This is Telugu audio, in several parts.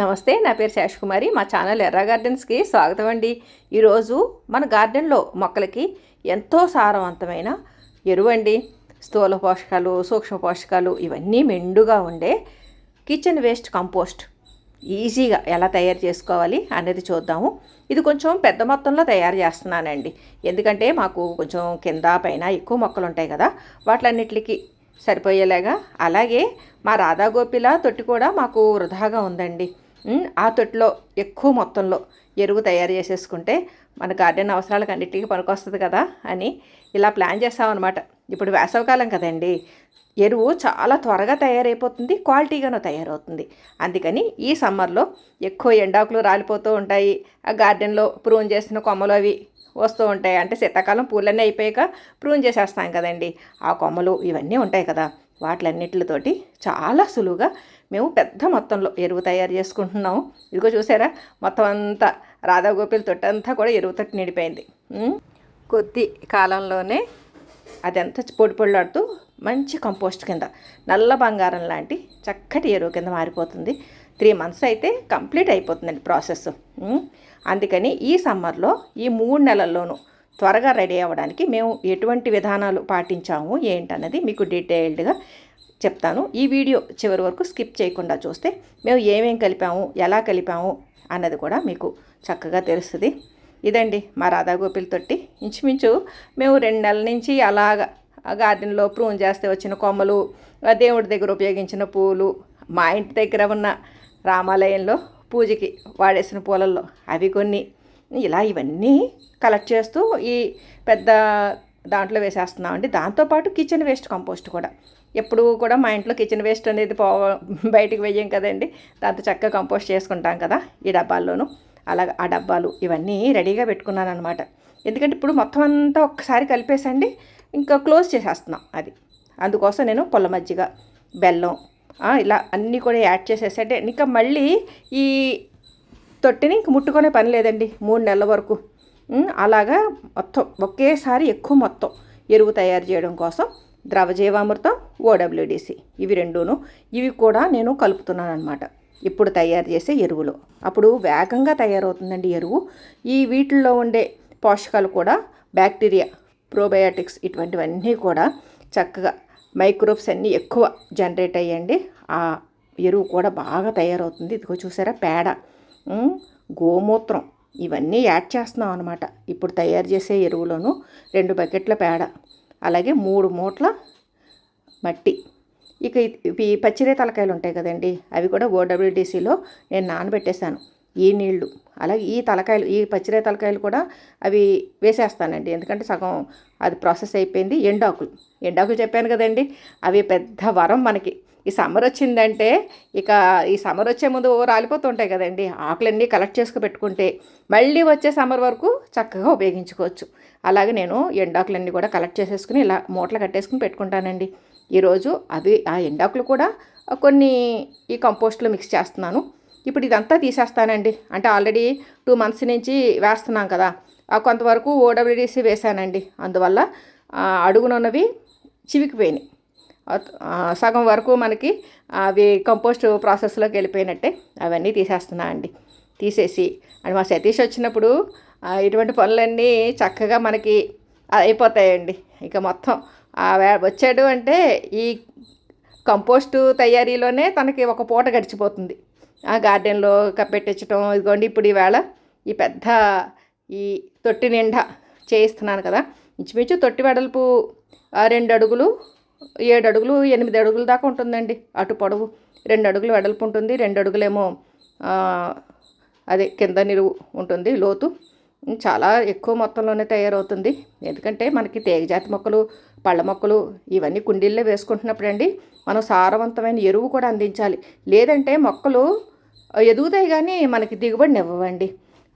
నమస్తే నా పేరు శేషకుమారి. మా ఛానల్ ఎర్ర గార్డెన్స్కి స్వాగతం అండి. ఈరోజు మన గార్డెన్లో మొక్కలకి ఎంతో సారవంతమైన ఎరువు అండి. స్థూల పోషకాలు సూక్ష్మ పోషకాలు ఇవన్నీ మెండుగా ఉండే కిచెన్ వేస్ట్ కంపోస్ట్. ఈజీగా ఎలా తయారు చేసుకోవాలి అనేది చూద్దాము. ఇది కొంచెం పెద్ద మొత్తంలో తయారు చేస్తున్నానండి. ఎందుకంటే మాకు కొంచెం కింద పైన ఎక్కువ మొక్కలు ఉంటాయి కదా వాటిలన్నిటికి సరిపోయేలాగా. అలాగే మా రాధాగోపిల తొట్టి కూడా మాకు వృధాగా ఉందండి. ఆ తొట్టిలో ఎక్కువ మొత్తంలో ఎరువు తయారు చేసేసుకుంటే మన గార్డెన్ అవసరాలకు అన్నిటికీ పనికొస్తుంది కదా అని ఇలా ప్లాన్ చేస్తామన్నమాట. ఇప్పుడు వేసవకాలం కదండి ఎరువు చాలా త్వరగా తయారైపోతుంది క్వాలిటీగాను తయారవుతుంది. అందుకని ఈ సమ్మర్లో ఎక్కువ ఎండాకులు రాలిపోతూ ఉంటాయి ఆ గార్డెన్లో ప్రూన్ చేసిన కొమ్మలు అవి వస్తూ ఉంటాయి. అంటే శీతాకాలం పూలన్నీ అయిపోయాక ప్రూన్ చేసేస్తాం కదండి ఆ కొమ్మలు ఇవన్నీ ఉంటాయి కదా వాటిలన్నిటితోటి చాలా సులువుగా మేము పెద్ద మొత్తంలో ఎరువు తయారు చేసుకుంటున్నాం. ఇదిగో చూసారా? మొత్తం అంతా రాధాగోపిల తొట్టంతా కూడా ఎరువుతోటి నిండిపోయింది. నిడిపోయింది కొద్ది కాలంలోనే అదంతా పొడి పొడిలాడుతూ మంచి కంపోస్ట్ కింద నల్ల బంగారం లాంటి చక్కటి ఎరువు కింద మారిపోతుంది. త్రీ మంత్స్ అయితే కంప్లీట్ అయిపోతుందండి ప్రాసెస్. అందుకని ఈ సమ్మర్లో ఈ మూడు నెలల్లోనూ త్వరగా రెడీ అవ్వడానికి మేము ఎటువంటి విధానాలు పాటించాము ఏంటన్నది మీకు డీటెయిల్డ్గా చెప్తాను. ఈ వీడియో చివరి వరకు స్కిప్ చేయకుండా చూస్తే మేము ఏమేం కలిపాము ఎలా కలిపాము అన్నది కూడా మీకు చక్కగా తెలుస్తుంది. ఇదండి మా రాధాగోపిల తొట్టి. ఇంచుమించు మేము రెండు నెలల నుంచి అలాగ గార్డెన్లో ప్రూన్ చేస్తే వచ్చిన కొమ్మలు దేవుడి దగ్గర ఉపయోగించిన పూలు మా ఇంటి దగ్గర ఉన్న రామాలయంలో పూజకి వాడేసిన పూలల్లో అవి కొన్ని. ఇలా ఇవన్నీ కలెక్ట్ చేస్తూ ఈ పెద్ద దాంట్లో వేసేస్తున్నామండి. దాంతోపాటు కిచెన్ వేస్ట్ కంపోస్ట్ కూడా. ఎప్పుడు కూడా మా ఇంట్లో కిచెన్ వేస్ట్ అనేది పో బయటికి వెయ్యం కదండి. దాంతో చక్కగా కంపోస్ట్ చేసుకుంటాం కదా ఈ డబ్బాల్లోనూ. అలా ఆ డబ్బాలు ఇవన్నీ రెడీగా పెట్టుకున్నాను అనమాట ఎందుకంటే ఇప్పుడు మొత్తం అంతా ఒక్కసారి కలిపేసండి ఇంకా క్లోజ్ చేసేస్తున్నాం అది. అందుకోసం నేను పొల్ల మజ్జిగ బెల్లం ఇలా అన్నీ కూడా యాడ్ చేసేసంటే ఇంకా మళ్ళీ ఈ తొట్టిని ఇంక ముట్టుకునే పని లేదండి మూడు నెలల వరకు. అలాగా మొత్తం ఒకేసారి ఎక్కువ మొత్తం ఎరువు తయారు చేయడం కోసం ద్రవజీవామృతం ఓడబ్ల్యూడిసి ఇవి రెండును ఇవి కూడా నేను కలుపుతున్నాను అనమాట ఇప్పుడు తయారు చేసే ఎరువులు. అప్పుడు వేగంగా తయారవుతుందండి ఎరువు. ఈ వీటిల్లో ఉండే పోషకాలు కూడా బ్యాక్టీరియా ప్రోబయాటిక్స్ ఇటువంటివన్నీ కూడా చక్కగా మైక్రోబ్స్ అన్నీ ఎక్కువ జనరేట్ అయ్యండి. ఆ ఎరువు కూడా బాగా తయారవుతుంది. ఇదిగో చూసారా పేడ గోమూత్రం. ఇవన్నీ యాడ్ చేస్తున్నాం అనమాట ఇప్పుడు తయారు చేసే ఎరువులోను రెండు బకెట్ల పేడ అలాగే మూడు మూట్ల మట్టి. ఇక ఈ పచ్చిరే తలకాయలు ఉంటాయి కదండి అవి కూడా ఓడబ్ల్యూడిసిలో నేను నానబెట్టేశాను. ఈ నీళ్ళు అలాగే ఈ తలకాయలు ఈ పచ్చిరే తలకాయలు కూడా అవి వేసేస్తానండి. ఎందుకంటే సగం అది ప్రాసెస్ అయిపోయింది ఎండాకులు. ఎండాకులు చెప్పాను కదండి అవి పెద్ద వరం మనకి. ఈ సమ్మర్ వచ్చిందంటే ఇక ఈ సమ్మర్ వచ్చే ముందు ఓ రాలిపోతుంటాయి కదండి. ఆకులన్నీ కలెక్ట్ చేసుకు పెట్టుకుంటే మళ్ళీ వచ్చే సమ్మర్ వరకు చక్కగా ఉపయోగించుకోవచ్చు. అలాగే నేను ఎండాకులన్నీ కూడా కలెక్ట్ చేసేసుకుని ఇలా మూటలు కట్టేసుకుని పెట్టుకుంటానండి. ఈరోజు అవి ఆ ఎండాకులు కూడా కొన్ని ఈ కంపోస్ట్లో మిక్స్ చేస్తున్నాను. ఇప్పుడు ఇదంతా తీసేస్తానండి. అంటే ఆల్రెడీ టూ మంత్స్ నుంచి వేస్తున్నాం కదా. కొంతవరకు ఓడబ్ల్యూడిసి వేశానండి. అందువల్ల అడుగునున్నవి చివికిపోయినాయి. సగం వరకు మనకి అవి కంపోస్ట్ ప్రాసెస్లోకి వెళ్ళిపోయినట్టే అవన్నీ తీసేస్తున్నా అండి. తీసేసి అండ్ మా సతీష్ వచ్చినప్పుడు ఇటువంటి పనులన్నీ చక్కగా మనకి అయిపోతాయండి. ఇక మొత్తం ఆ వే- వచ్చాడు అంటే ఈ కంపోస్టు తయారీలోనే తనకి ఒక పూట గడిచిపోతుంది. ఆ గార్డెన్లో కప్పెట్టించడం ఇదిగోండి ఇప్పుడు ఈవేళ ఈ పెద్ద ఈ తొట్టి నిండా చేయిస్తున్నాను కదా. ఇంచుమించు తొట్టి వెడల్పు ఆ, రెండు అడుగులు ఏడు అడుగులు ఎనిమిది అడుగుల దాకా ఉంటుందండి. అటు పొడవు రెండు అడుగులు వెడల్పు ఉంటుంది. రెండు అడుగులేమో అదే కింద నిలువు ఉంటుంది లోతు. చాలా ఎక్కువ మొత్తంలోనే తయారవుతుంది. ఎందుకంటే మనకి తీగజాతి మొక్కలు పళ్ళ మొక్కలు ఇవన్నీ కుండీల్లో వేసుకుంటున్నప్పుడు అండి మనం సారవంతమైన ఎరువు కూడా అందించాలి. లేదంటే మొక్కలు ఎదుగుతాయి కానీ మనకి దిగుబడిని ఇవ్వవండి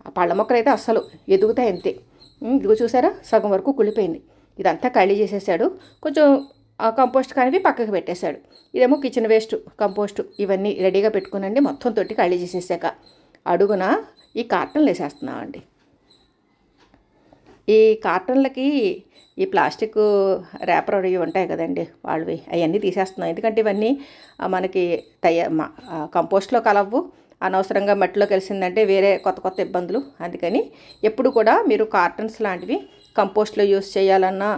ఆ పళ్ళ మొక్కలు అయితే అస్సలు ఎదుగుతాయి అంతే. ఇదిగో చూసారా? సగం వరకు కుళ్ళిపోయింది. ఇదంతా ఖాళీ చేసేసాడు. కొంచెం కంపోస్ట్ కానివి పక్కకు పెట్టేశాడు. ఇదేమో కిచెన్ వేస్ట్ కంపోస్ట్ ఇవన్నీ రెడీగా పెట్టుకునండి. మొత్తం తొట్టి ఖాళీ చేసేసాక అడుగున ఈ కార్టన్లు వేసేస్తున్నామండి. ఈ కార్టన్లకి ఈ ప్లాస్టిక్ ర్యాపర్ అవి ఉంటాయి కదండి వాళ్ళవి అవన్నీ తీసేస్తున్నాం. ఎందుకంటే ఇవన్నీ మనకి తయ కంపోస్ట్లో కలవు. అనవసరంగా మట్టిలో కలిసిందంటే వేరే కొత్త కొత్త ఇబ్బందులు. అందుకని ఎప్పుడు కూడా మీరు కార్టన్స్ లాంటివి కంపోస్ట్లో యూస్ చేయాలన్నా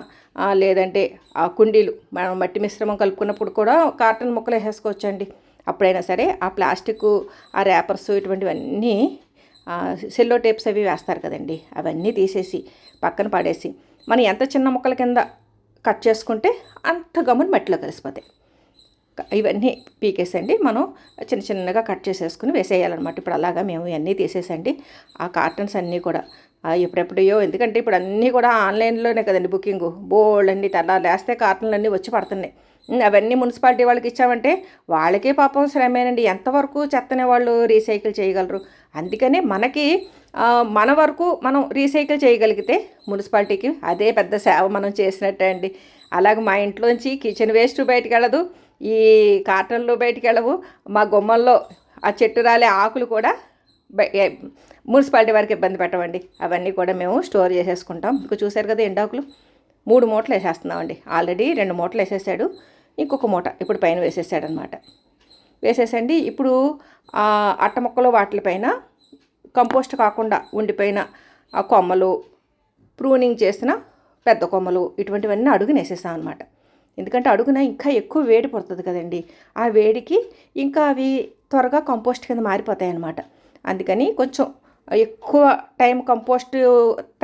లేదంటే ఆ కుండీలు మనం మట్టి మిశ్రమం కలుపుకున్నప్పుడు కూడా కార్టన్ ముక్కలు వేసేసుకోవచ్చండి. అప్పుడైనా సరే ఆ ప్లాస్టిక్ ఆ ర్యాపర్స్ ఇటువంటివన్నీ సెల్లో టేప్స్ అవి వేస్తారు కదండి. అవన్నీ తీసేసి పక్కన పడేసి మనం ఎంత చిన్న ముక్కల కింద కట్ చేసుకుంటే అంత గమ్మున మట్టిలో కలిసిపోతాయి. ఇవన్నీ పీకేసండి. మనం చిన్న చిన్నగా కట్ చేసేసుకుని వేసేయాలన్నమాట. ఇప్పుడు అలాగా మేము ఇవన్నీ తీసేసండి. ఆ కార్టన్స్ అన్నీ కూడా ఎప్పుడెప్పుడయో ఎందుకంటే ఇప్పుడు అన్నీ కూడా ఆన్లైన్లోనే కదండి బుకింగ్. బోల్డ్ అన్ని తెల్లారు లేస్తే కార్టన్లు అన్నీ వచ్చి పడుతున్నాయి. అవన్నీ మున్సిపాలిటీ వాళ్ళకి ఇచ్చామంటే వాళ్ళకే పాపం శ్రమేనండి. ఎంతవరకు చెత్తనే వాళ్ళు రీసైకిల్ చేయగలరు? అందుకనే మనకి మన వరకు మనం రీసైకిల్ చేయగలిగితే మున్సిపాలిటీకి అదే పెద్ద సేవ మనం చేసినట్టే అండి. అలాగే మా ఇంట్లోంచి కిచెన్ వేస్ట్ బయటికి వెళ్ళదు. ఈ కార్టన్లు బయటికి వెళ్ళవు. మా గుమ్మంలో ఆ చెట్టు రాలే ఆకులు కూడా మున్సిపాలిటీ వారికి ఇబ్బంది పెట్టవండి. అవన్నీ కూడా మేము స్టోర్ చేసేసుకుంటాం. మీకు చూశారు కదా ఎండాకులు? మూడు మూటలు వేసేస్తున్నామండి. ఆల్రెడీ రెండు మూటలు వేసేసాడు. ఇంకొక మూట ఇప్పుడు పైన వేసేసాడు అనమాట వేసేసండి. ఇప్పుడు అట్ట మొక్కలు వాటిపైన కంపోస్ట్ కాకుండా ఉండిపోయిన ఆ కొమ్మలు ప్రూనింగ్ చేసిన పెద్ద కొమ్మలు ఇటువంటివన్నీ అడుగుని వేసేసాం అనమాట ఎందుకంటే అడుగున ఇంకా ఎక్కువ వేడి పడుతుంది కదండి. ఆ వేడికి ఇంకా అవి త్వరగా కంపోస్ట్ కింద మారిపోతాయి అన్నమాట అందుకని కొంచెం ఎక్కువ టైం కంపోస్ట్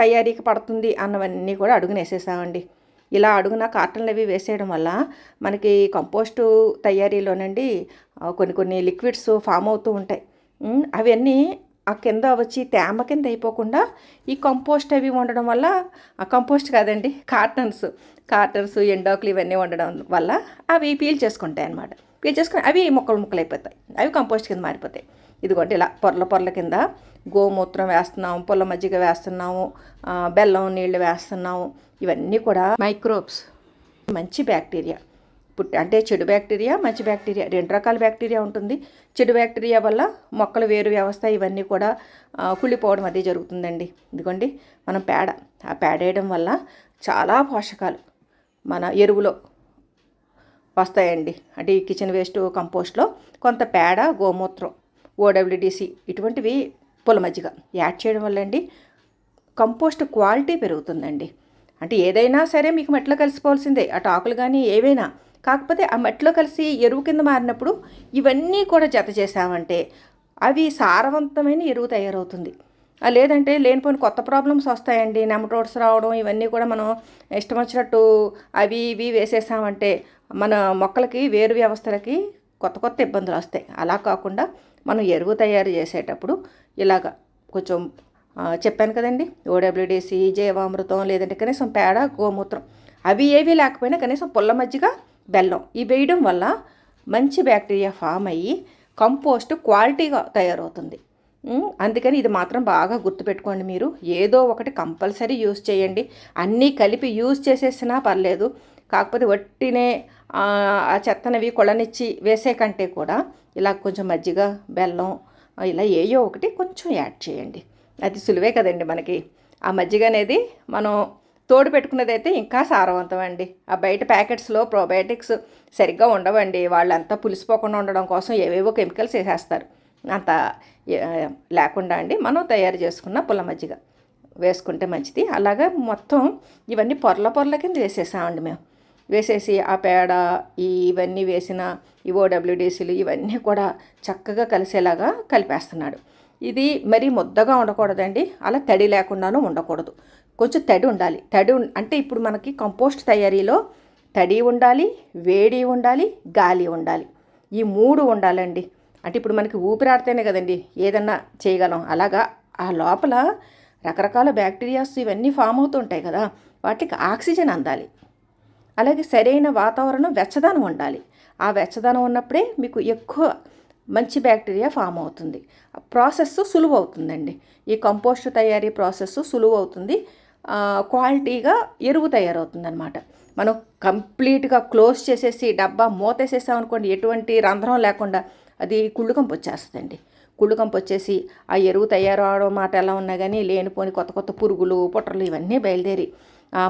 తయారీకి పడుతుంది అన్నవన్నీ కూడా అడుగున వేసేసామండి ఇలా అడుగున కార్టన్లు అవి వేసేయడం వల్ల మనకి కంపోస్టు తయారీలోనండి కొన్ని కొన్ని లిక్విడ్స్ ఫామ్ అవుతూ ఉంటాయి. అవన్నీ ఆ కింద వచ్చి తేమ కింద అయిపోకుండా ఈ కంపోస్ట్ అవి ఉండడం వల్ల ఆ కంపోస్ట్ కాదండి కార్టన్స్ కార్టన్స్ ఎండాకులు ఇవన్నీ ఉండడం వల్ల అవి పీల్ చేసుకుంటాయి అన్నమాట పీల్ చేసుకుని అవి మొక్కలు ముక్కలు అయిపోతాయి అవి కంపోస్ట్ కింద మారిపోతాయి. ఇదిగోండి ఇలా పొరల పొరల కింద గోమూత్రం వేస్తున్నాము పుల్ల మజ్జిగ వేస్తున్నాము బెల్లం నీళ్ళు వేస్తున్నాము. ఇవన్నీ కూడా మైక్రోబ్స్. మంచి బ్యాక్టీరియా. పుట్టి అంటే చెడు బ్యాక్టీరియా మంచి బ్యాక్టీరియా. రెండు రకాల బ్యాక్టీరియా ఉంటుంది. చెడు బ్యాక్టీరియా వల్ల మొక్కలు వేరు వ్యవస్థ ఇవన్నీ కూడా కుళ్ళిపోవడం అది జరుగుతుందండి. ఇదిగోండి మనం పేడ. ఆ పేడ వేయడం వల్ల చాలా పోషకాలు మన ఎరువులో వస్తాయండి. అంటే ఈ కిచెన్ వేస్ట్ కంపోస్ట్లో కొంత పేడ గోమూత్రం ఓడబ్ల్యూడిసి ఇటువంటివి పొల మజ్జిగ. యాడ్ చేయడం వల్ల అండి కంపోస్ట్ క్వాలిటీ పెరుగుతుందండి. అంటే ఏదైనా సరే మీకు మెట్లో కలిసిపోవాల్సిందే. అటు ఆకులు కానీ ఏవైనా. కాకపోతే ఆ మెట్లో కలిసి ఎరువు కింద మారినప్పుడు ఇవన్నీ కూడా జత చేసామంటే అవి సారవంతమైన ఎరువు తయారవుతుంది. లేదంటే లేనిపోయిన కొత్త ప్రాబ్లమ్స్ వస్తాయండి. నెమటోడ్స్ రావడం ఇవన్నీ కూడా మనం ఇష్టం వచ్చినట్టు అవి ఇవి వేసేసామంటే మన మొక్కలకి వేరు వ్యవస్థలకి కొత్త కొత్త ఇబ్బందులు వస్తాయి. అలా కాకుండా మనం ఎరువు తయారు చేసేటప్పుడు ఇలాగ కొంచెం చెప్పాను కదండి ఓడబ్ల్యూడిసి జీవామృతం లేదంటే కనీసం పేడ గోమూత్రం అవి ఏవి లేకపోయినా కనీసం పుల్ల మజ్జిగ బెల్లం ఇవి వేయడం వల్ల మంచి బ్యాక్టీరియా ఫామ్ అయ్యి కంపోస్ట్ క్వాలిటీగా తయారవుతుంది. అందుకని ఇది మాత్రం బాగా గుర్తుపెట్టుకోండి మీరు. ఏదో ఒకటి కంపల్సరీ యూస్ చేయండి. అన్నీ కలిపి యూజ్ చేసేసినా పర్లేదు. కాకపోతే వట్టినే ఆ చెత్తనవి కొళ్ళనిచ్చి వేసే కంటే కూడా ఇలా కొంచెం మజ్జిగ బెల్లం ఇలా ఏయో ఒకటి కొంచెం యాడ్ చేయండి. అది సులువే కదండి మనకి. ఆ మజ్జిగ అనేది మనం తోడు పెట్టుకున్నది అయితే ఇంకా సారవంతం అండి. ఆ బయట ప్యాకెట్స్లో ప్రోబయోటిక్స్ సరిగ్గా ఉండవండి. వాళ్ళంతా పులిసిపోకుండా ఉండడం కోసం ఏవేవో కెమికల్స్ వేసేస్తారు. అంత లేకుండా అండి మనం తయారు చేసుకున్న పుల్ల మజ్జిగ. వేసుకుంటే మంచిది. అలాగా మొత్తం ఇవన్నీ పొరల పొరల కింద వేసేసామండి మేము. వేసేసి ఆ పేడ ఈ ఇవన్నీ వేసిన ఈ ఓడబ్ల్యూడీసీలు ఇవన్నీ కూడా చక్కగా కలిసేలాగా కలిపేస్తున్నాడు. ఇది మరీ ముద్దగా ఉండకూడదండి. అలా తడి లేకుండానూ ఉండకూడదు. కొంచెం తడి ఉండాలి. తడి అంటే ఇప్పుడు మనకి కంపోస్ట్ తయారీలో తడి ఉండాలి వేడి ఉండాలి గాలి ఉండాలి. ఈ మూడు ఉండాలండి. అంటే ఇప్పుడు మనకి ఊపిరాడితేనే కదండి ఏదన్నా చేయగలం. అలాగా ఆ లోపల రకరకాల బ్యాక్టీరియాస్ ఇవన్నీ ఫామ్ అవుతుంటాయి కదా. వాటికి ఆక్సిజన్ అందాలి. అలాగే సరైన వాతావరణం వెచ్చదనం ఉండాలి. ఆ వెచ్చదనం ఉన్నప్పుడే మీకు ఎక్కువ మంచి బ్యాక్టీరియా ఫామ్ అవుతుంది. ప్రాసెస్ సులువు అవుతుందండి ఈ కంపోస్ట్ తయారీ ప్రాసెస్ సులువు అవుతుంది క్వాలిటీగా ఎరువు తయారవుతుందనమాట మనం కంప్లీట్గా క్లోజ్ చేసేసి డబ్బా మూతేసేసామనుకోండి ఎటువంటి రంధ్రం లేకుండా అది కుళ్ళుకంపు వచ్చేస్తుందండి. కుళ్ళుకంపు వచ్చేసి ఆ ఎరువు తయారవడం మాట ఎలా ఉన్నా కానీ లేనిపోని కొత్త కొత్త పురుగులు పొట్టలు ఇవన్నీ బయలుదేరి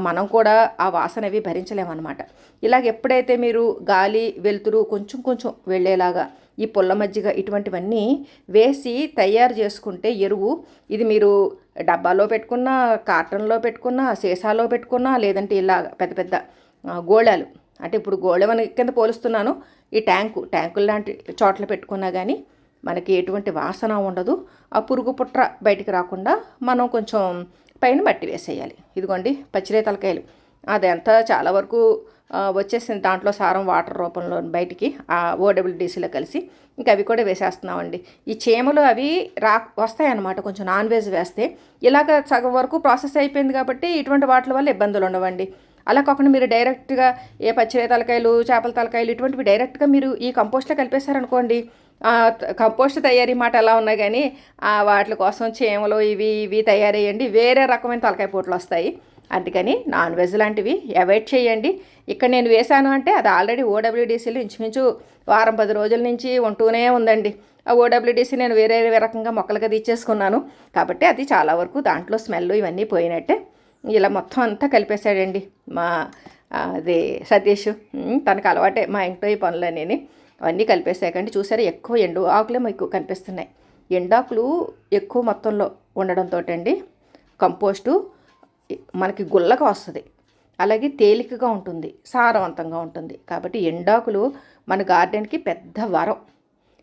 మనం కూడా ఆ వాసన అవి భరించలేమన్నమాట. ఇలాగ ఎప్పుడైతే మీరు గాలి వెలుతురు కొంచెం కొంచెం వెళ్ళేలాగా ఈ పుల్ల మజ్జిగ ఇటువంటివన్నీ వేసి తయారు చేసుకుంటే ఎరువు ఇది మీరు డబ్బాలో పెట్టుకున్నా కార్టన్లో పెట్టుకున్నా సీసాలో పెట్టుకున్నా లేదంటే ఇలా పెద్ద పెద్ద గోళాలు. అంటే ఇప్పుడు గోళమని కింద పోలుస్తున్నాను. ఈ ట్యాంకు ట్యాంకులు లాంటి చోట్ల పెట్టుకున్నా కానీ మనకి ఎటువంటి వాసన ఉండదు. ఆ పురుగు పుట్ర బయటికి రాకుండా మనం కొంచెం పైన మట్టి వేసేయాలి. ఇదిగోండి పచ్చిరేతలకాయలు అదంతా చాలా వరకు వచ్చేసింది దాంట్లో సారం వాటర్ రూపంలో బయటికి ఆ ఓడబ్ల్యూడీసీలో కలిసి. ఇంకా అవి కూడా వేసేస్తున్నామండి. ఈ చీమలు అవి రా వస్తాయన్నమాట కొంచెం నాన్ వెజ్ వేస్తే. ఇలాగ సగం వరకు ప్రాసెస్ అయిపోయింది కాబట్టి ఇటువంటి వాటి వల్ల ఇబ్బందులు ఉండవండి. అలా కాకుండా మీరు డైరెక్ట్గా ఏ పచ్చిరే తలకాయలు చేపల తలకాయలు ఇటువంటివి డైరెక్ట్గా మీరు ఈ కంపోస్ట్లో కలిపేశారనుకోండి కంపోస్ట్ తయారీ మాట ఎలా ఉన్నా కానీ వాటి కోసం చేమలు ఇవి ఇవి తయారయ్యండి వేరే రకమైన తలకాయ పూటలు వస్తాయి. అందుకని నాన్ వెజ్ లాంటివి అవాయిడ్ చేయండి. ఇక్కడ నేను వేశాను అంటే అది ఆల్రెడీ ఓడబ్ల్యూడీసీలో ఇంచుమించు వారం పది రోజుల నుంచి ఉంటూనే ఉందండి. ఆ ఓడబ్ల్యూడీసీ నేను వేరే వేరే రకంగా కదా ఇచ్చేసుకున్నాను. కాబట్టి అది చాలా వరకు దాంట్లో స్మెల్ ఇవన్నీ పోయినట్టే. ఇలా మొత్తం అంతా కలిపేశాడండి మా అది సతీష్. తనకు అలవాటే మా ఇంట్లో ఈ పనులనేని అవన్నీ కలిపేసాకండి చూసారా ఎక్కువ ఎండు ఆకులే మీకు కనిపిస్తున్నాయి. ఎండాకులు ఎక్కువ మొత్తంలో ఉండడంతో అండి కంపోస్టు మనకి గుల్లగా వస్తుంది. అలాగే తేలికగా ఉంటుంది సారవంతంగా ఉంటుంది. కాబట్టి ఎండాకులు మన గార్డెన్కి పెద్ద వరం.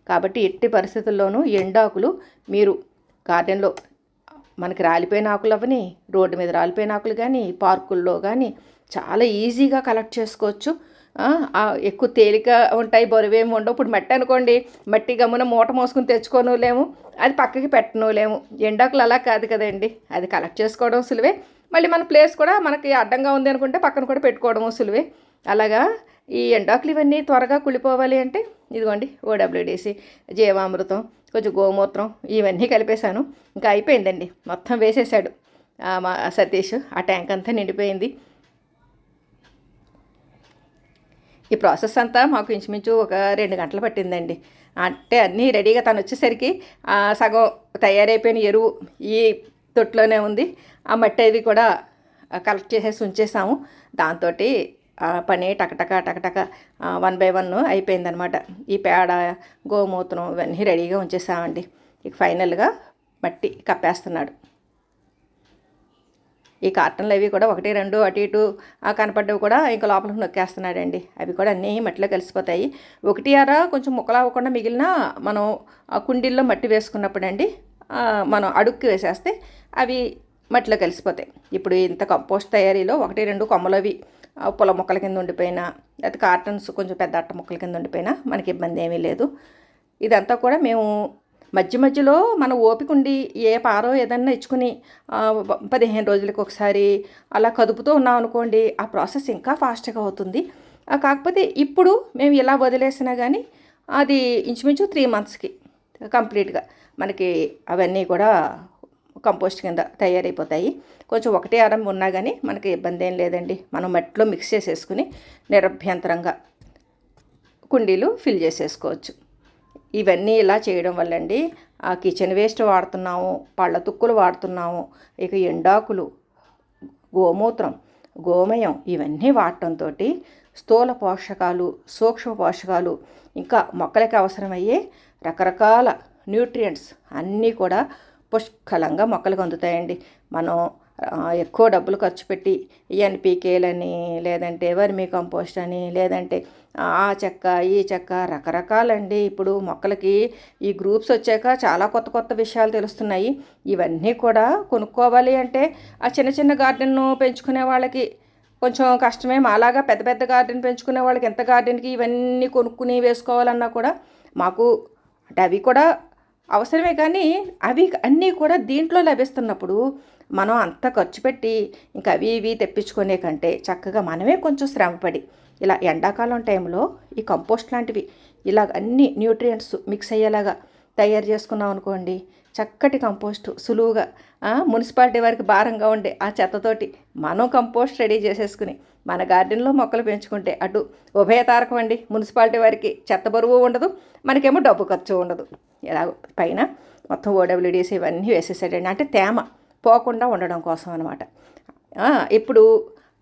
కాబట్టి ఎట్టి పరిస్థితుల్లోనూ ఎండాకులు మీరు గార్డెన్లో మనకి రాలిపోయిన ఆకులు అవని రోడ్డు మీద రాలిపోయిన ఆకులు కానీ పార్కుల్లో కానీ చాలా ఈజీగా కలెక్ట్ చేసుకోవచ్చు. ఎక్కువ తేలిక ఉంటాయి బరువేమి ఉండవు. ఇప్పుడు మట్టి అనుకోండి మట్టి గమ్మున మూట మోసుకుని తెచ్చుకోను లేము అది పక్కకి పెట్టను లేము ఎండాకులు అలా కాదు కదండి అది కలెక్ట్ చేసుకోవడం సులువే. మళ్ళీ మన ప్లేస్ కూడా మనకి అడ్డంగా ఉంది అనుకుంటే పక్కన కూడా పెట్టుకోవడం సులువే. అలాగా ఈ ఎండాకులు ఇవన్నీ త్వరగా కుళ్ళిపోవాలి అంటే ఇదిగోండి ఓడబ్ల్యూడిసి జీవామృతం కొంచెం గోమూత్రం ఇవన్నీ కలిపేశాను. ఇంకా అయిపోయిందండి మొత్తం వేసేసాడు మా సతీష్ ఆ ట్యాంక్ అంతా నిండిపోయింది. ఈ ప్రాసెస్ అంతా మాకు ఇంచుమించు ఒక రెండు గంటలు పట్టిందండి. అంటే అన్నీ రెడీగా తను వచ్చేసరికి సగం తయారైపోయిన ఎరువు ఈ తొట్టులోనే ఉంది. ఆ మట్టి అది కూడా కలెక్ట్ చేసేసి ఉంచేసాము. దాంతో పని టకటక టకటక వన్ బై వన్ అయిపోయిందనమాట. ఈ పేడ గోమూత్రం ఇవన్నీ రెడీగా ఉంచేసామండి. ఇక ఫైనల్గా మట్టి కప్పేస్తున్నాడు. ఈ కార్టన్లు అవి కూడా ఒకటి రెండు అటు ఇటు కనపడ్డవి కూడా ఇంకా లోపలికి నొక్కేస్తున్నాడండి. అవి కూడా అన్నీ మట్టిలో కలిసిపోతాయి. ఒకటి అర కొంచెం ముక్కలు అవ్వకుండా మిగిలిన మనం ఆ కుండీల్లో మట్టి వేసుకున్నప్పుడు అండి మనం అడుక్కి వేసేస్తే అవి మట్టిలో కలిసిపోతాయి. ఇప్పుడు ఇంత కంపోస్ట్ తయారీలో ఒకటి రెండు కొమ్మలవి పొల మొక్కల కింద ఉండిపోయినా లేకపోతే కార్టన్స్ కొంచెం పెద్ద అట్ట మొక్కల కింద ఉండిపోయినా మనకి ఇబ్బంది ఏమీ లేదు. ఇదంతా కూడా మేము మధ్య మధ్యలో మన ఓపిక ఉండి ఏ పారో ఏదన్నా ఇచ్చుకుని పదిహేను రోజులకి ఒకసారి అలా కదుపుతూ ఉన్నాం అనుకోండి ఆ ప్రాసెస్ ఇంకా ఫాస్ట్గా అవుతుంది. కాకపోతే ఇప్పుడు మేము ఇలా వదిలేసినా కానీ అది ఇంచుమించు త్రీ మంత్స్కి కంప్లీట్గా మనకి అవన్నీ కూడా కంపోస్ట్ కింద తయారైపోతాయి. కొంచెం ఒకటే అరం ఉన్నా కానీ మనకి ఇబ్బంది ఏం లేదండి. మనం మట్టిలో మిక్స్ చేసేసుకుని నిరభ్యంతరంగా కుండీలు ఫిల్ చేసేసుకోవచ్చు. ఇవన్నీ ఇలా చేయడం వల్లండి. ఆ కిచెన్ వేస్ట్ వాడుతున్నాము పళ్ళ తుక్కులు వాడుతున్నాము ఇక ఎండాకులు గోమూత్రం గోమయం ఇవన్నీ వాడటంతో స్థూల పోషకాలు సూక్ష్మ పోషకాలు ఇంకా మొక్కలకి అవసరమయ్యే రకరకాల న్యూట్రియంట్స్ అన్నీ కూడా పుష్కలంగా మొక్కలకు అందుతాయండి. మనం ఎక్కువ డబ్బులు ఖర్చు పెట్టి ఎన్పికేలని లేదంటే వర్మీ కంపోస్ట్ అని లేదంటే ఆ చెక్క ఈ చెక్క రకరకాలండి. ఇప్పుడు మొక్కలకి ఈ గ్రూప్స్ వచ్చాక చాలా కొత్త కొత్త విషయాలు తెలుస్తున్నాయి. ఇవన్నీ కూడా కొనుక్కోవాలి అంటే ఆ చిన్న చిన్న గార్డెన్ పెంచుకునే వాళ్ళకి కొంచెం కష్టమే. మాలాగా పెద్ద పెద్ద గార్డెన్ పెంచుకునే వాళ్ళకి ఎంత గార్డెన్కి ఇవన్నీ కొనుక్కుని వేసుకోవాలన్నా కూడా మాకు అంటే అవి కూడా అవసరమే. కానీ అవి అన్నీ కూడా దీంట్లో లభిస్తున్నప్పుడు మనం అంత ఖర్చు పెట్టి ఇంకా అవి ఇవి తెప్పించుకునే కంటే చక్కగా మనమే కొంచెం శ్రమపడి ఇలా ఎండాకాలం టైంలో ఈ కంపోస్ట్ లాంటివి ఇలా అన్ని న్యూట్రియంట్స్ మిక్స్ అయ్యేలాగా తయారు చేసుకున్నాం అనుకోండి చక్కటి కంపోస్ట్ సులువుగా మున్సిపాలిటీ వారికి భారంగా ఉండే ఆ చెత్తతోటి మనం కంపోస్ట్ రెడీ చేసేసుకుని మన గార్డెన్లో మొక్కలు పెంచుకుంటే అటు ఉభయతారకం అండి మున్సిపాలిటీ వారికి చెత్త బరువు ఉండదు మనకేమో డబ్బు ఖర్చు ఉండదు. ఇలా పైన మొత్తం ఓడబ్ల్యూడిసి ఇవన్నీ వేసేసాడండి అంటే తేమ పోకుండా ఉండడం కోసం అనమాట ఇప్పుడు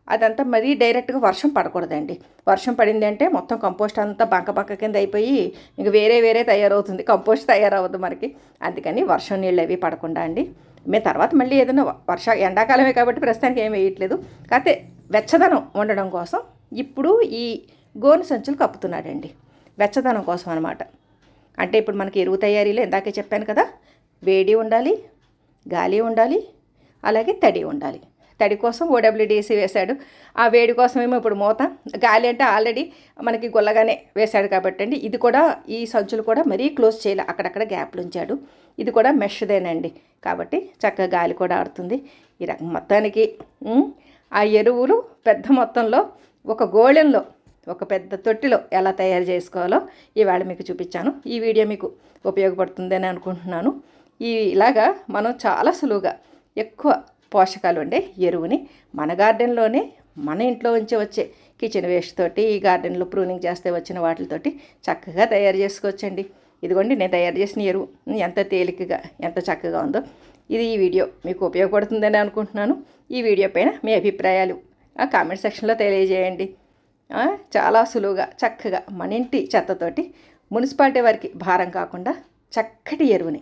అదంతా మరీ డైరెక్ట్గా వర్షం పడకూడదండి. వర్షం పడింది అంటే మొత్తం కంపోస్ట్ అంతా బంక బంక కింద అయిపోయి ఇంక వేరే వేరే తయారవుతుంది. కంపోస్ట్ తయారవద్దు మనకి. అందుకని వర్షం నీళ్ళు అవి పడకుండా అండి. మేము తర్వాత మళ్ళీ ఏదైనా వర్ష ఎండాకాలమే కాబట్టి ప్రస్తుతానికి ఏం వేయట్లేదు. కాకపోతే వెచ్చదనం ఉండడం కోసం ఇప్పుడు ఈ గోను సంచులు కప్పుతున్నాడండి. వెచ్చదనం కోసం అనమాట అంటే ఇప్పుడు మనకి ఎరువు తయారీలో ఇందాకే చెప్పాను కదా. వేడి ఉండాలి గాలి ఉండాలి అలాగే తడి ఉండాలి. తడి కోసం ఓడబ్ల్యూడిసి వేశాడు. ఆ వేడి కోసమేమో ఇప్పుడు మూత. గాలి అంటే ఆల్రెడీ మనకి గుల్లగానే వేశాడు కాబట్టి అండి. ఇది కూడా ఈ సంచులు కూడా మరీ క్లోజ్ చేయాలి. అక్కడక్కడ గ్యాప్లు ఉంచాడు. ఇది కూడా మెష్దేనండి. కాబట్టి చక్కగా గాలి కూడా ఆడుతుంది. ఈ రకం మొత్తానికి ఆ ఎరువులు పెద్ద మొత్తంలో ఒక గోళెంలో ఒక పెద్ద తొట్టిలో ఎలా తయారు చేసుకోవాలో ఈవేళ మీకు చూపించాను. ఈ వీడియో మీకు ఉపయోగపడుతుందని అనుకుంటున్నాను. ఈ ఇలాగా మనం చాలా సులువుగా ఎక్కువ పోషకాలు ఉండే ఎరువుని మన గార్డెన్లోనే మన ఇంట్లో ఉంచి వచ్చే కిచెన్ వేస్ట్ తోటి ఈ గార్డెన్లో ప్రూనింగ్ చేస్తే వచ్చిన వాటితోటి చక్కగా తయారు చేసుకోవచ్చండి. ఇదిగోండి నేను తయారు చేసిన ఎరువు. ఎంత తేలికగా ఎంత చక్కగా ఉందో. ఇది ఈ వీడియో. మీకు ఉపయోగపడుతుందని అనుకుంటున్నాను. ఈ వీడియో పైన మీ అభిప్రాయాలు కామెంట్ సెక్షన్లో తెలియజేయండి. చాలా సులువుగా చక్కగా మన ఇంటి చెత్తతోటి మున్సిపాలిటీ వారికి భారం కాకుండా చక్కటి ఎరువుని